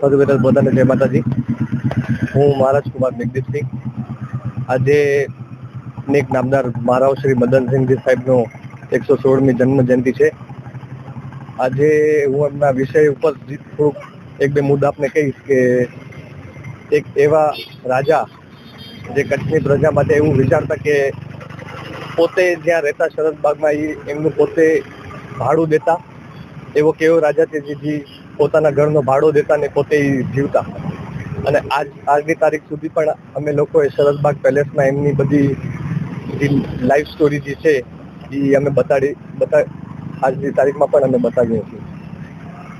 સૌથી પહેલાં બધાને જય માતાજી. હું મહારાજ કુમાર મેઘદીપસિંહ આજે નેક નામદાર મહારાવ શ્રી મદનસિંહજી સાહેબનો એકસો સોળમી જન્મ જયંતિ છે. આજે હું એમના વિષય ઉપર થોડુંક એક બે મુદ્દા આપને કહીશ કે એક એવા રાજા જે કચ્છની પ્રજા માટે એવું વિચારતા કે પોતે જ્યાં રહેતા શરદબાગમાં એ એમનું પોતે ભાડું દેતા. એવો કેવો રાજા છે જે પોતાના ઘરનો ભાડો દેતા ને પોતે જીવતા. અને આજ, આજની તારીખ સુધી પણ અમે લોકોએ શરદબાગ પેલેસમાં એમની બધી જે લાઈફ સ્ટોરી જે છે એ અમે બતાડી, બતા, આજની તારીખમાં પણ અમે બતાવીએ છીએ.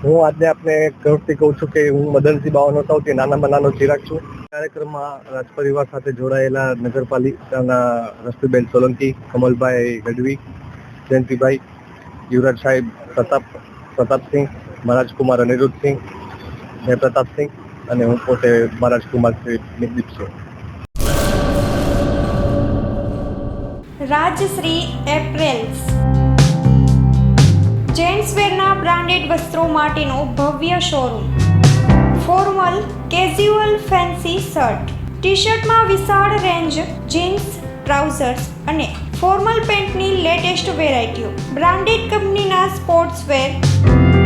હું આજે આપને ગૌરવથી કહું છું કે હું મદનસિંહ બાવાનો સૌથી નાનામાં નાનો ચિરાગ છું. કાર્યક્રમમાં રાજપરિવાર સાથે જોડાયેલા નગરપાલિકાના રસ્તુબેન સોલંકી, કમલભાઈ ગઢવી, જયંતિભાઈ, યુવરાજ સાહેબ, પ્રતાપ, પ્રતાપસિંહ મહારાજકુમાર અનિરુદ્ધસિંહ જય પ્રતાપસિંહ અને હું પોતે મહારાજકુમાર શ્રી નિકદીપસિંહ રાજશ્રી એપ્રેલ્સ જેન્ટ્સવેરના બ્રાન્ડેડ વસ્ત્રો માટેનો ભવ્ય showroom formal casual fancy shirt T શર્ટમાં વિશાળ રેન્જ જીન્સ ટ્રાઉઝર્સ અને ફોર્મલ પેન્ટની લેટેસ્ટ વેરાયટીઓ બ્રાન્ડેડ કંપનીના સ્પોર્ટ્સવેર